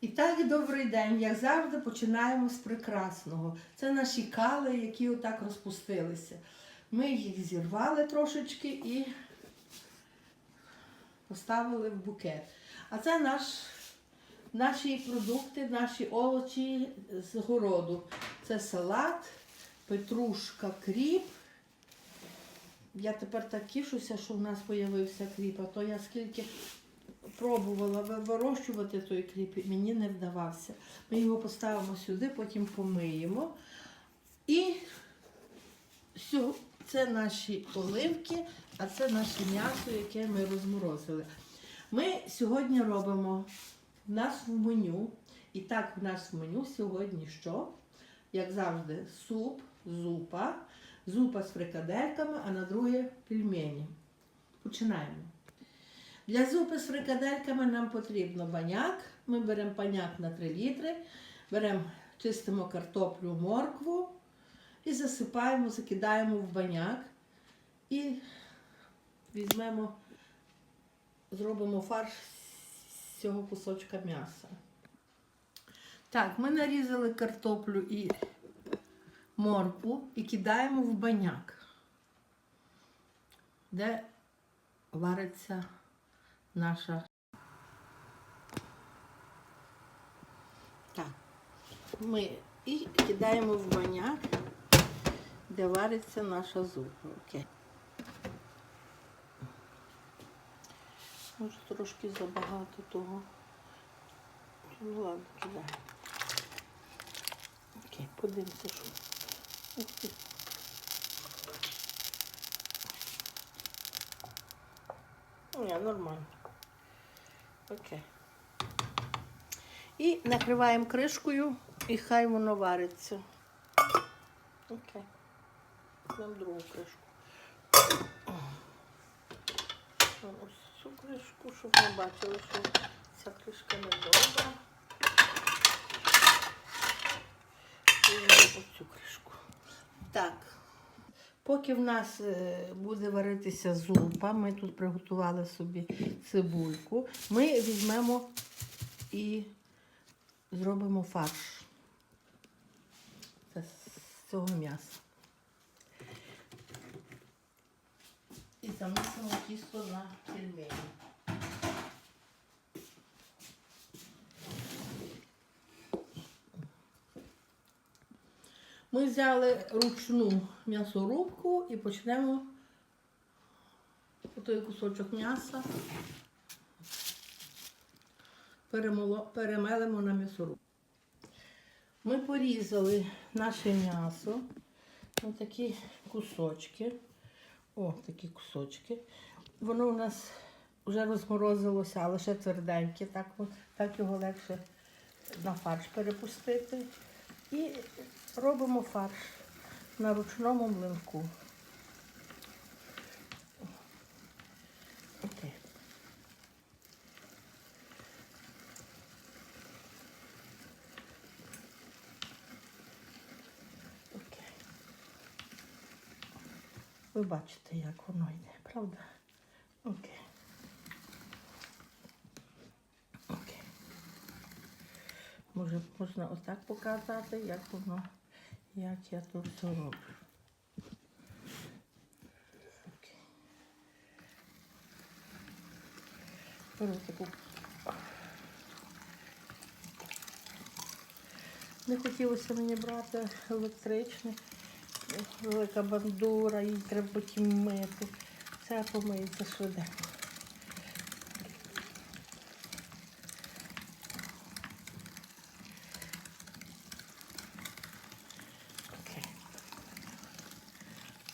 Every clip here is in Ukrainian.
І так, добрий день. Як завжди, починаємо з прекрасного. Це наші кали, які отак розпустилися. Ми їх зірвали трошечки і поставили в букет. А це наш, наші продукти, наші овочі з городу. Це салат, петрушка, кріп. Я тепер так тішуся, що в нас з'явився кріп, а то я скільки пробувала ви- вирощувати той кріп, мені не вдавався. Ми його поставимо сюди, потім помиємо. І це наші оливки, а це наше м'ясо, яке ми розморозили. Ми сьогодні робимо в нас в меню. І так, в нас в меню сьогодні що? Як завжди, суп, зупа, зупа з фрикадельками, а на друге пельмені. Починаємо. Для зупи з фрикадельками нам потрібно баняк. Ми беремо баняк на 3 літри, беремо, чистимо картоплю, моркву і засипаємо, закидаємо в баняк і візьмемо, зробимо фарш з цього кусочка м'яса. Так, ми нарізали картоплю і моркву і кидаємо в баняк, де вариться наша. Так. Ми і кидаємо в баняк, де вариться наша зупа. Окей. Може трошки забагато того. Ну ладно, кидаємо. Окей, подивимося, що. Ух. Ні, нормально. Окей. І накриваємо кришкою і хай воно вариться. Окей. Нам другу кришку. Ось цю кришку, щоб ми бачили, що ця кришка не добра. І оцю кришку. Так. Поки в нас е, буде варитися зупа, ми тут приготували собі цибульку, ми візьмемо і зробимо фарш з цього м'яса. І заносимо тісто на пельмені. Ми взяли ручну м'ясорубку і почнемо той кусочок м'яса перемелимо на м'ясорубку. Ми порізали наше м'ясо на такі кусочки. О, такі кусочки. Воно у нас вже розморозилося, але ще тверденьке, так, так його легше на фарш перепустити. І робимо фарш на ручному млинку. Окей. Окей. Ви бачите, як воно йде, правда? Окей. Окей. Може, можна отак показати, як воно, як я тут все роблю. Таку. Не хотілося мені брати електричний, велика бандура, її треба потім мити. Це помиється швиденько.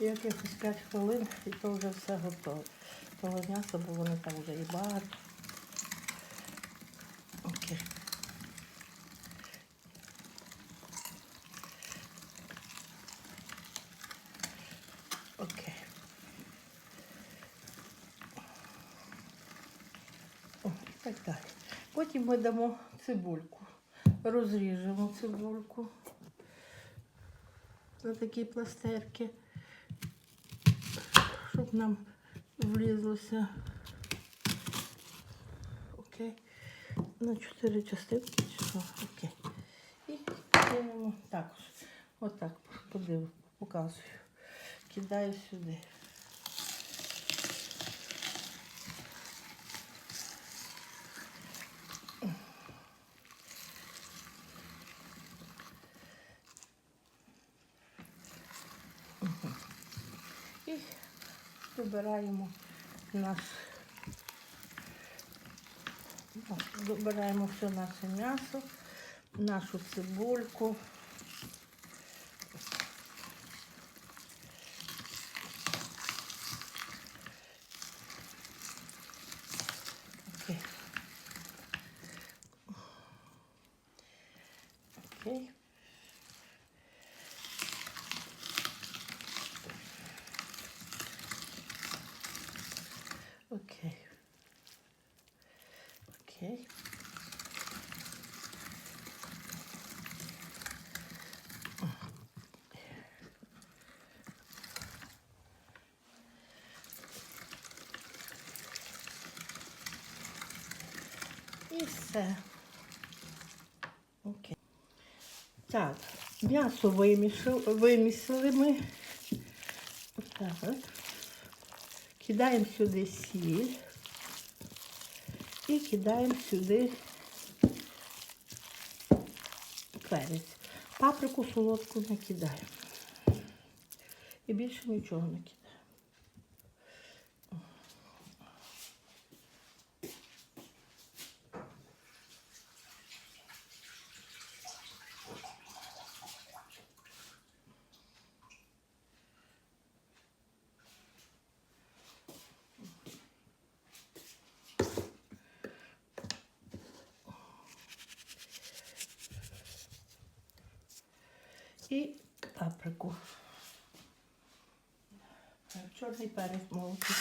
Якихось 5 хвилин і то вже все готове. Того м'яса, бо вони там вже і багато. Окей. Окей. І так далі. Потім ми дамо цибульку. Розріжемо цибульку на такі пластерки, щоб нам влізлося. Окей. на чотири частинки. чи що? Окей. І кинемо також. Отак подивимо, показую. Кидаю сюди. Мгм. І добираємо наш Добираємо все наше м'ясо, нашу цибульку. Окей. Окей. Окей. І все. Окей. Так, м'ясо вимісили ми. Отак. от. Кидаємо сюди сіль і кидаємо сюди перець. Паприку солодку не кидаємо. І більше нічого не кидаємо. І паприку. Чорний перець молотий.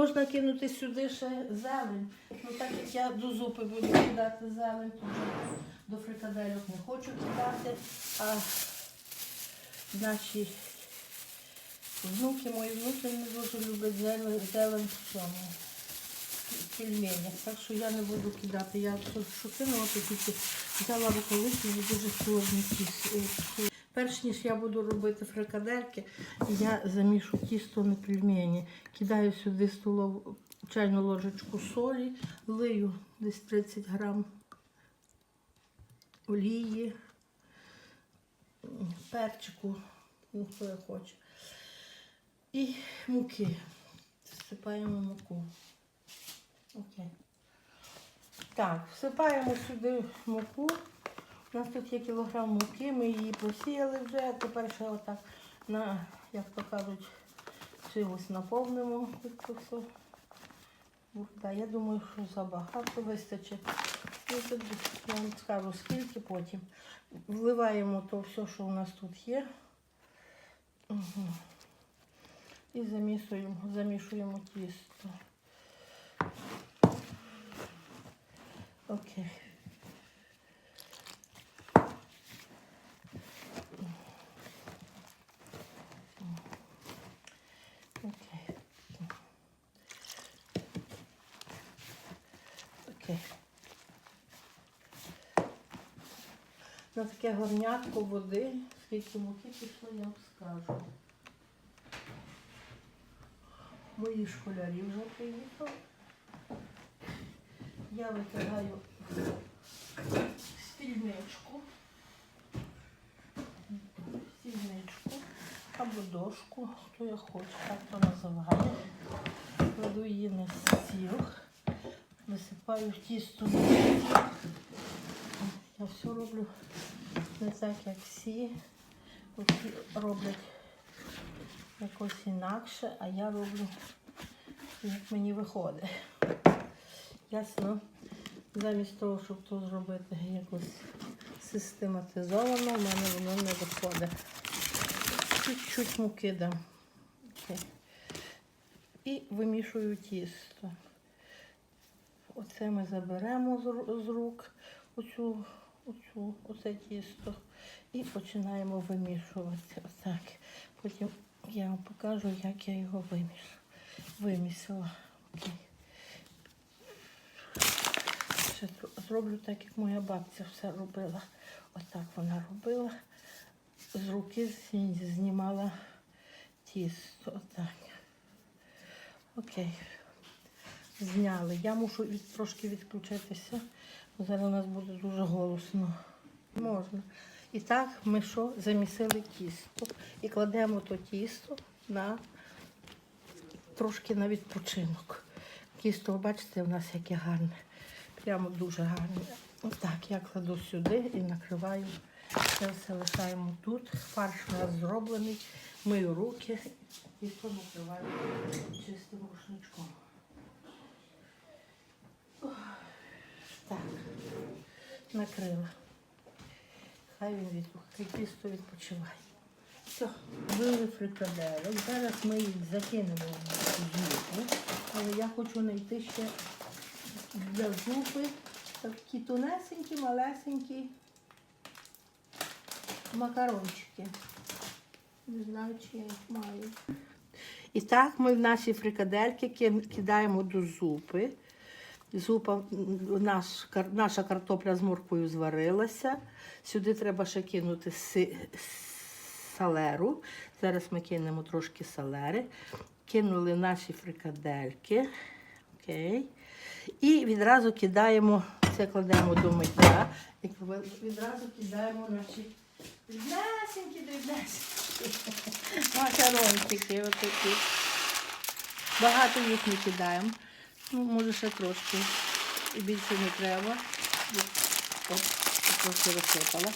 Можна кинути сюди ще зелень. Ну так як я до зупи буду кидати зелень, то до фрикадельок не хочу кидати. А наші внуки, мої внуки не дуже люблять зелень, зелень в цьому пельменях. Так що я не буду кидати. Я кинула, то тільки взяла рукавиці дуже сложні ті. Перш ніж я буду робити фрикадельки, я замішу тісто на пельмені. Кидаю сюди столову чайну ложечку солі, лию десь 30 грам олії, перчику, ну хто я хоче. І муки. Всипаємо муку. Окей. Так, всипаємо сюди муку. У нас тут є кілограм муки, ми її просіяли вже, тепер ще отак на, як то кажуть, чимось наповнимо. Ну, да, я думаю, що забагато вистачить. Ну, я вам скажу, скільки потім. Вливаємо то все, що у нас тут є. Угу. І замішуємо, замішуємо тісто. Окей. Окей. На таке горнятко води, скільки муки пішло, я вам скажу. Мої школярі вже приїхали. Я витягаю стільничку, стільничку або дошку, хто я хочу, так то називає. Кладу її на стіл, висипаю тісто на. Я все роблю не так, як всі. Всі роблять якось інакше, а я роблю, як мені виходить. Ясно, замість того, щоб то зробити якось систематизовано, в мене воно не виходить. Чуть-чуть муки дам. І вимішую тісто. Оце ми заберемо з, рук оцю, оцю, оце тісто і починаємо вимішувати. Отак. Потім я вам покажу, як я його виміш, вимісила. Окей. Ще зроблю так, як моя бабця все робила. Отак вона робила. З руки знімала тісто. Отак. Окей. Зняли. Я мушу від, трошки відключитися, бо зараз у нас буде дуже голосно. Можна. І так ми що? Замісили тісто. І кладемо то тісто на трошки на відпочинок. Тісто, бачите, у нас яке гарне. Прямо дуже гарне. Отак я кладу сюди і накриваю. Це все лишаємо тут. Фарш у нас зроблений. Мию руки і накриваю чистим рушничком. Так, накрила. Хай він від, хай тісто відпочиває. Все, били фрикаделек. Зараз ми їх закинемо в зупу, але я хочу знайти ще для зупи такі тонесенькі, малесенькі макарончики. Не знаю, чи я їх маю. І так ми в наші фрикадельки кидаємо до зупи. Зупа, наш, наша картопля з морквою зварилася. Сюди треба ще кинути си, салеру. Зараз ми кинемо трошки салери. Кинули наші фрикадельки. Окей. І відразу кидаємо, це кладемо до миття. Відразу кидаємо наші дрібнесенькі, дрібнесенькі макарончики. Отакі. Багато їх не кидаємо. Ну, може ще трошки. І більше не треба. Оп, трохи розсипала.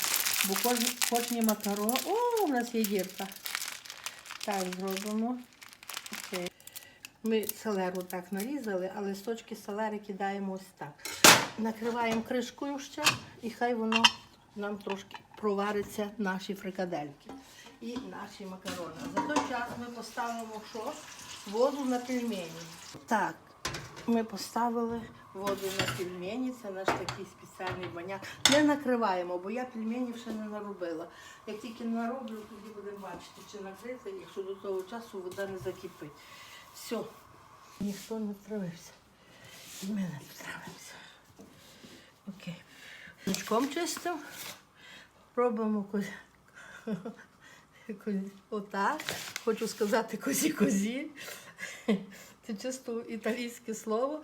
Бо кожні, кожні макарон. О, у нас є дірка. Так, зробимо. Окей. Ми селеру так нарізали, а листочки селери кидаємо ось так. Накриваємо кришкою ще, і хай воно нам трошки провариться наші фрикадельки і наші макарони. За той час ми поставимо що? Воду на пельмені. Так, ми поставили воду на пельмені, це наш такий спеціальний баняк. Не накриваємо, бо я пельменів ще не наробила. Як тільки нароблю, тоді будемо бачити, чи накрити, якщо до того часу вода не закипить. Все, ніхто не втравився. І ми не втравимося. Окей. Ручком чистим. Робимо коз... коз- отак. Хочу сказати козі-козі. Це чисто італійське слово.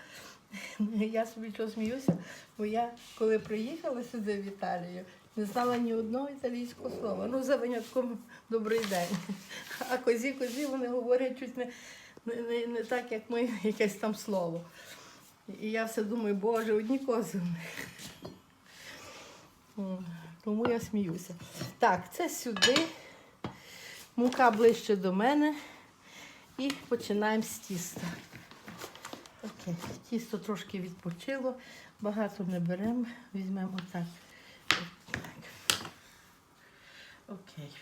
Я собі чого сміюся, бо я коли приїхала сюди в Італію, не знала ні одного італійського слова. Ну, за винятком добрий день. А козі-козі вони говорять чуть не, не, не, не так, як ми, якесь там слово. І я все думаю, боже, одні кози. Тому я сміюся. Так, це сюди. Мука ближче до мене. І починаємо з тіста. Окей. Тісто трошки відпочило, багато не беремо, візьмемо отак. Окей.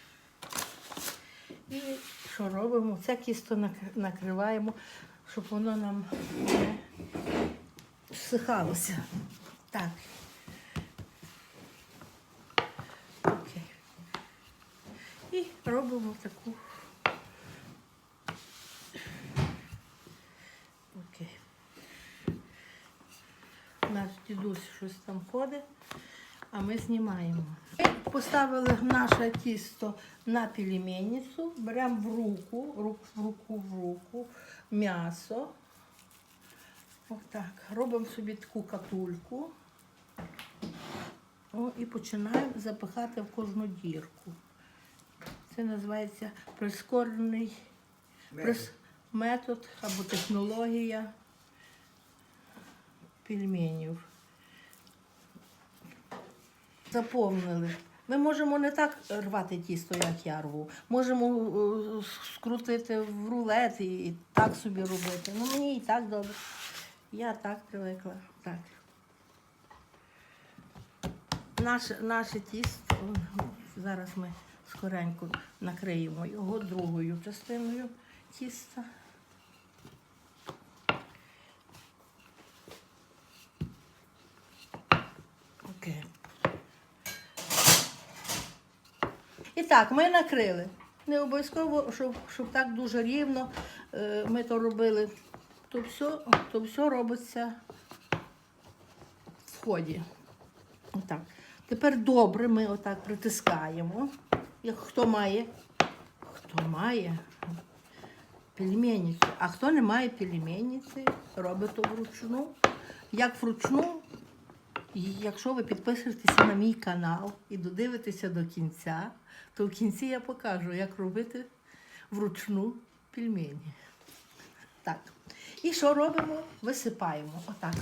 І що робимо? Це тісто накриваємо, щоб воно нам не всихалося. Так. Окей. І робимо таку. Окей. Наш дідусь щось там ходить, а ми знімаємо. Ми поставили наше тісто на пельменницю, беремо в руку, рук, в руку в руку, м'ясо. Отак. Робимо собі таку катульку. О, і починаємо запихати в кожну дірку. Це називається прискорений прис- метод або технологія пельменів. Заповнили. Ми можемо не так рвати тісто, як я рву. Можемо е, скрутити в рулет і, так собі робити. Ну мені і так добре. Я так привикла. Так. наше, наше тісто. Зараз ми скоренько накриємо його другою частиною тіста. Окей. І так, ми накрили. Не обов'язково, щоб, щоб так дуже рівно е, ми то робили. То все, то все робиться в ході. Отак. Тепер добре ми отак притискаємо. Як хто має, хто має пельменниці, а хто не має пельменниці, робить то вручну. Як вручну, якщо ви підписуєтеся на мій канал і додивитеся до кінця, то в кінці я покажу, як робити вручну пельмені. Так. І що робимо? Висипаємо. Отак.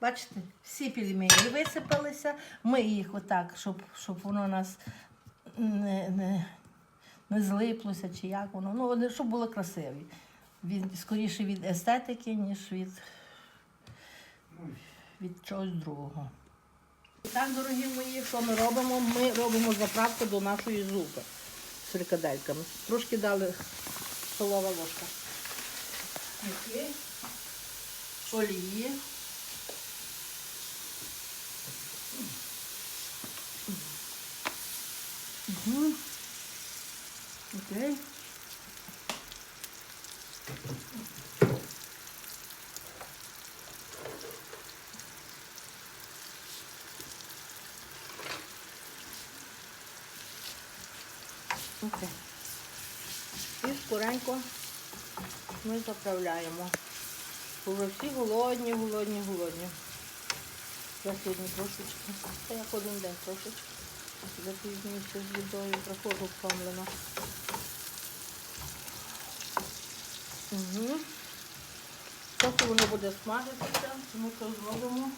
Бачите, всі пельмені висипалися. Ми їх отак, щоб, щоб воно нас не, не, не злиплося чи як воно. Ну, вони, щоб було красиві. Від, скоріше від естетики, ніж від, від чогось другого. І так, дорогі мої, що ми робимо? Ми робимо заправку до нашої зупи з фрикадельками. Трошки дали столова ложка. Муки, олії. Угу. Окей. Окей. І скоренько ми заправляємо. Вже всі голодні, голодні, голодні. Я сьогодні трошечки, та як один день трошечки. Запізнююся з їдою, приходжу втомлена. Угу. Поки воно буде смажитися, ми це зробимо.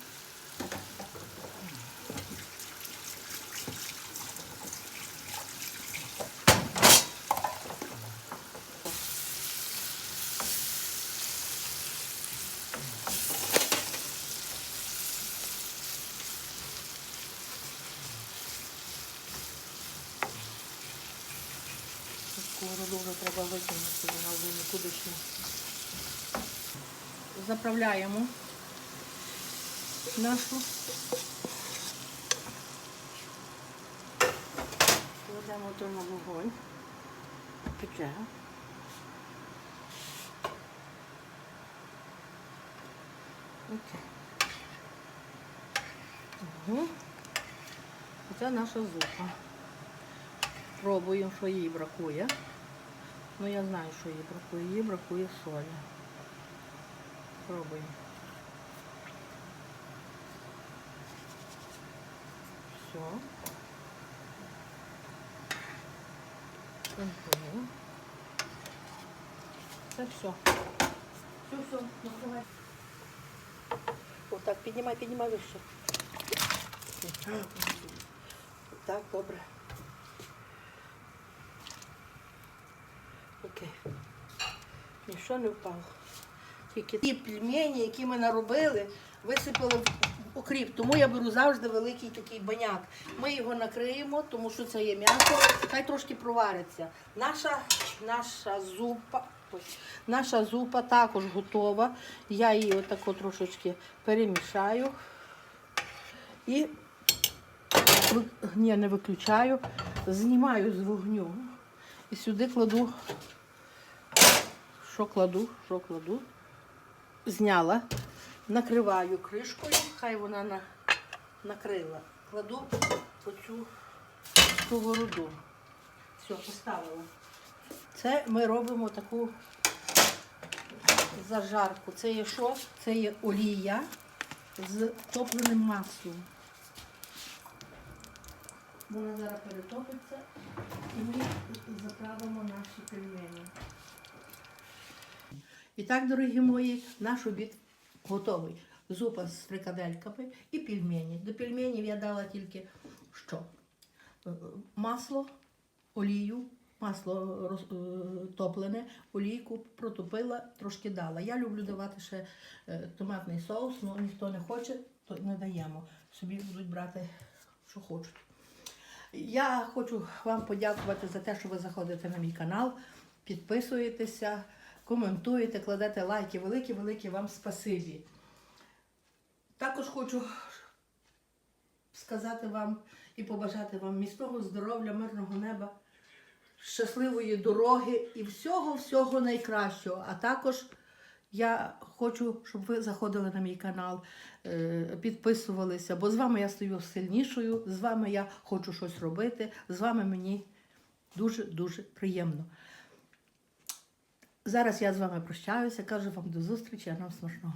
Вже треба викинути, вона вже нікудишня. Заправляємо нашу. Кладемо то на вогонь. Пече. Окей. Угу. Це наша зупа. Пробуємо, що їй бракує. Ну я знаю, що їй бракує. Їй бракує солі. Пробуємо. Все. Угу. Це все. Все, все, накривай. Отак, піднімай, піднімай вище. Так, добре. Нічого не впало. Тільки ті пельмені, які ми наробили, висипали в окріп. Тому я беру завжди великий такий баняк. Ми його накриємо, тому що це є м'ясо, хай трошки провариться. Наша, наша зупа. Наша зупа також готова. Я її отако трошечки перемішаю. І ні, не виключаю, знімаю з вогню. І сюди кладу, що кладу, що кладу. Зняла, накриваю кришкою, хай вона на, накрила. Кладу оцю сковороду. Все, поставила. Це ми робимо таку зажарку. Це є що? Це є олія з топленим маслом. Вона зараз перетопиться і ми заправимо наші пельмені. І так, дорогі мої, наш обід готовий. Зупа з фрикадельками і пельмені. До пельменів я дала тільки що? Е, Масло, олію, масло роз- е, олійку протопила, трошки дала. Я люблю давати ще е, томатний соус, але ніхто не хоче, то не даємо. Собі будуть брати, що хочуть. Я хочу вам подякувати за те, що ви заходите на мій канал, підписуєтеся, коментуєте, кладете лайки. Велике, велике вам спасибі. Також хочу сказати вам і побажати вам міцного здоров'я, мирного неба, щасливої дороги і всього-всього найкращого. А також я хочу, щоб ви заходили на мій канал, е, підписувалися, бо з вами я стою сильнішою, з вами я хочу щось робити, з вами мені дуже-дуже приємно. Зараз я з вами прощаюся, кажу вам до зустрічі, а нам смачного.